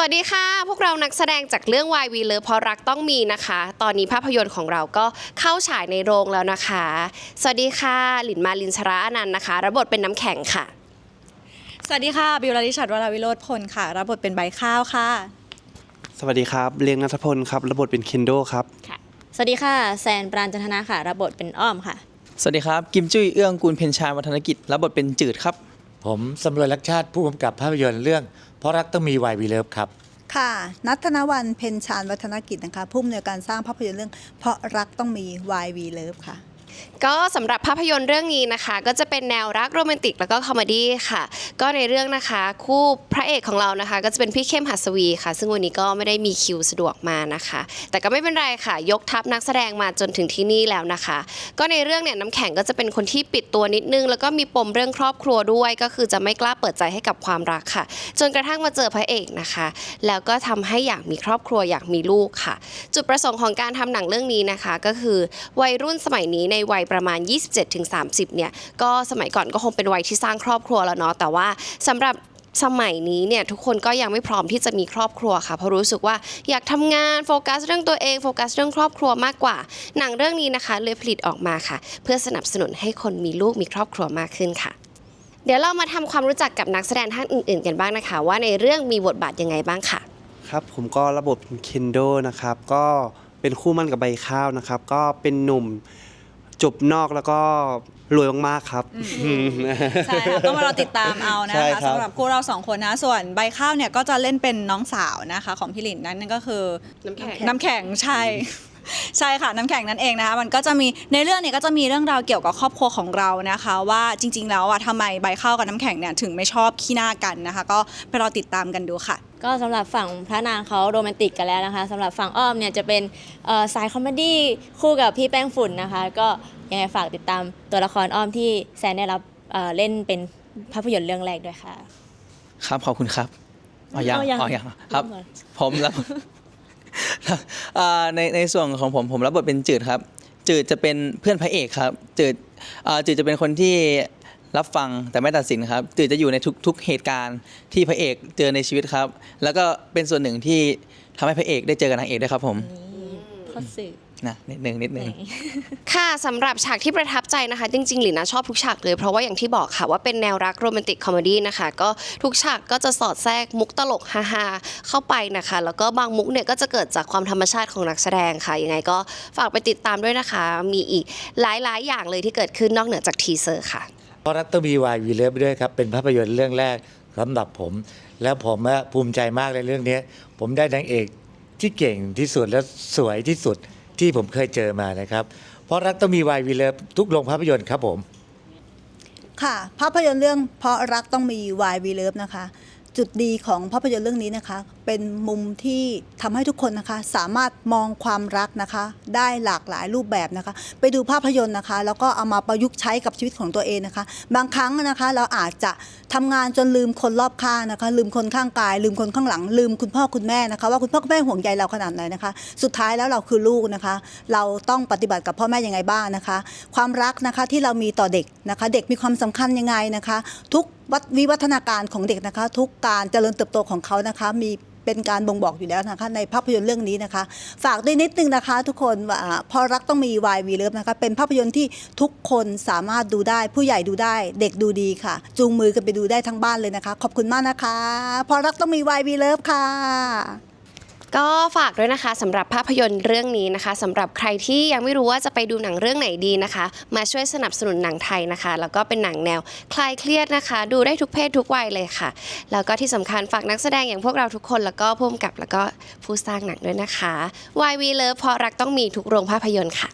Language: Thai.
สวัสดีค่ะ พวกเรานักแสดงจากเรื่อง Why We Love เพราะรักต้องมีนะคะ ตอนนี้ภาพยนตร์ของเราก็เข้าฉายในโรงแล้วนะคะ สวัสดีค่ะ หลินมาลินชราอนันต์นะคะ รับบทเป็นน้ำแข็งค่ะ สวัสดีค่ะ บิวลาลิชัดวราวิโรธพลค่ะ รับบทเป็นใบข้าวค่ะ สวัสดีครับเลียงนัทพลครับระบบทเป็นเคนโดครับ สวัสดีค่ะ แซนปราณจันทนาค่ะ รับบทเป็นอ้อมค่ะ สวัสดีครับ กิมจุ้ยเอื้องกูลเพนชาญวัฒนกิจรับบทเป็นจืดครับ ผมสำรวจรักชาติผู้กำกับภาพยนตร์เรื่อง เพราะรักต้องมีวายวีเลิฟครับ ค่ะนัทธนวันเพนชานวัฒนกิจนะคะผู้อำนวยการสร้างภาพยนตร์เรื่อง เพราะรักต้องมี YV Love ค่ะ ก็สำหรับภาพยนตร์เรื่องนี้นะคะ ก็จะเป็นแนวรักโรแมนติกแล้วก็คอมเมดี้ค่ะ ก็ในเรื่องนะคะคู่พระเอกของเรานะคะ ก็จะเป็นพี่เข้มหัสวีค่ะ ซึ่งวันนี้ก็ไม่ได้มีคิวสะดวกมานะคะ แต่ก็ไม่เป็นไรค่ะ ยกทัพนักแสดงมาจนถึงที่นี่แล้วนะคะ ก็ในเรื่องเนี่ยน้ำแข็งก็จะเป็นคนที่ปิดตัวนิดนึง แล้วก็มีปมเรื่องครอบครัวด้วย ก็คือจะไม่กล้าเปิดใจให้กับความรักค่ะ จนกระทั่งมาเจอพระเอกนะคะ แล้วก็ทำให้อยากมีครอบครัวอยากมีลูกค่ะ จุดประสงค์ของการทำหนังเรื่องนี้นะคะ ก็คือวัยรุ่นสมัยนี้ในวัยประมาณ 27-30 เนี่ย ก็สมัยก่อนก็คงเป็นวัยที่สร้างครอบครัวแล้วเนาะ แต่ว่าสำหรับสมัยนี้เนี่ยทุกคนก็ยังไม่พร้อมที่จะมีครอบครัวค่ะเพราะรู้สึกว่าอยากทำงานโฟกัสเรื่องตัวเองโฟกัสเรื่องครอบครัวมากกว่า หนังเรื่องนี้นะคะเลยผลิตออกมาค่ะ เพื่อสนับสนุนให้คนมีลูกมีครอบครัวมากขึ้นค่ะ เดี๋ยวเรามาทำความรู้จักกับนักแสดงท่านอื่น ๆ กันบ้างนะคะ ว่าในเรื่องมีบทบาทยังไงบ้างค่ะ ครับผมก็ระบบเป็นเคนโดนะครับก็เป็นคู่มั่นกับใบข้าวนะครับ ก็เป็นหนุ่ม จบนอกแล้วก็รวยมากๆครับ ใช่ค่ะต้องมารอติดตามเอานะใช่คะครับ สำหรับคู่เราสองคนนะ ส่วนใบข้าวเนี่ยก็จะเล่นเป็นน้องสาวนะคะของพี่หลินนั่นก็คือ น้ำแข็ง น้ำแข็งใช่ ใช่ค่ะน้ำแข็งนั่นเองนะคะมันก็จะมีในเรื่องเนี่ยก็จะมีเรื่องราวเกี่ยวกับครอบครัวของเรานะคะ ว่าจริง ๆ แล้วอะทำไมใบข้าวกับน้ำแข็งเนี่ยถึงไม่ชอบขี้หน้ากันนะคะ ก็ไปรอติดตามกันดูค่ะ ก็สำหรับฝั่งพระนางเขาโรแมนติกกันแล้วนะคะสำหรับฝั่งอ้อมเนี่ยจะเป็นเอ่อสายคอมเมดี้คู่กับพี่แป้งฝุ่นนะคะ ก็ยังไงฝากติดตามตัวละครอ้อมที่แซนได้รับเอ่อเล่นเป็นภาพยนตร์เรื่องแรกด้วยค่ะ ครับขอบคุณครับอ๋อยังเอายังอ๋อยังครับ เอาเหรอผมรับอ่าในในส่วนของผมผมรับบทเป็นจืดครับ จืดจะเป็นเพื่อนพระเอกครับ จืดอ่าจืดจะเป็นคนที่ รับฟังแต่ไม่ตัดสินครับจืดจะอยู่ในทุกทุกเหตุการณ์ที่พระเอกเจอในชีวิตครับ แล้วก็เป็นส่วนหนึ่งที่ทำให้พระเอกได้เจอกับนางเอกด้วยครับผมพอสื่อ นะนิดหนึ่งนิดหนึ่ง ค่ะสำหรับฉากที่ประทับใจนะคะ จริงๆหลินนะชอบทุกฉากเลย เพราะว่าอย่างที่บอกค่ะว่าเป็นแนวรักโรแมนติกคอมเมดี้นะคะ ก็ทุกฉากก็จะสอดแทรกมุกตลกฮาๆเข้าไปนะคะ แล้วก็บางมุกเนี่ยก็จะเกิดจากความธรรมชาติของนักแสดงค่ะยังไงก็ฝากไปติดตามด้วยนะคะ มีอีกหลายๆ อย่างเลยที่เกิดขึ้นนอกเหนือจากทีเซอร์ค่ะ เพราะรักต้องมีวายวีเลิฟด้วยครับ เป็นภาพยนตร์เรื่องแรกสำหรับผม แล้วผมภูมิใจมากเลยเรื่องนี้ ผมได้นางเอกที่เก่งที่สุดและสวยที่สุดที่ผมเคยเจอมานะครับ เพราะรักต้องมีวายวีเลิฟทุกโรงภาพยนตร์ครับผม ค่ะ ภาพยนตร์เรื่องเพราะรักต้องมี YV Love นะคะ จุดดีของภาพยนตร์เรื่องนี้นะคะ เป็นมุมที่ทำให้ทุกคนนะคะ สามารถมองความรักนะคะ ได้หลากหลายรูปแบบนะคะ ไปดูภาพยนตร์นะคะ แล้วก็เอามาประยุกต์ใช้กับชีวิตของตัวเองนะคะ บางครั้งนะคะ เราอาจจะทำงานจนลืมคนรอบข้างนะคะ ลืมคนข้างกาย ลืมคนข้างหลัง ลืมคุณพ่อคุณแม่นะคะ ว่าคุณพ่อคุณแม่ห่วงใยเราขนาดไหนนะคะ สุดท้ายแล้วเราคือลูกนะคะ เราต้องปฏิบัติกับพ่อแม่ยังไงบ้างนะคะ ความรักนะคะที่เรามีต่อเด็กนะคะ เด็กมีความสำคัญยังไงนะคะ ทุกวัฒวิวัฒนาการของเด็กนะคะ ทุกการเจริญเติบโตของเขานะคะมี เป็นการบ่งบอกอยู่แล้วนะคะในภาพยนตร์เรื่องนี้นะคะ ฝากด้วยนิดนึงนะคะ ทุกคนว่าพอรักต้องมีวายวีเลิฟนะคะเป็นภาพยนตร์ที่ทุกคนสามารถดูได้ ผู้ใหญ่ดูได้ เด็กดูดีค่ะ จูงมือกันไปดูได้ทั้งบ้านเลยนะคะ ขอบคุณมากนะคะ พอรักต้องมีวายวีเลิฟค่ะ ก็ฝากด้วยนะคะสำหรับภาพยนตร์เรื่องนี้นะคะสำหรับใครที่ยังไม่รู้ว่าจะไปดูหนังเรื่องไหนดีนะคะ มาช่วยสนับสนุนหนังไทยนะคะ แล้วก็เป็นหนังแนวคลายเครียดนะคะ ดูได้ทุกเพศทุกวัยเลยค่ะ แล้วก็ที่สำคัญฝากนักแสดงอย่างพวกเราทุกคน แล้วก็ผู้กำกับแล้วก็ผู้สร้างหนังด้วยนะคะ YV Love เพราะรักต้องมีทุกโรงภาพยนตร์ค่ะ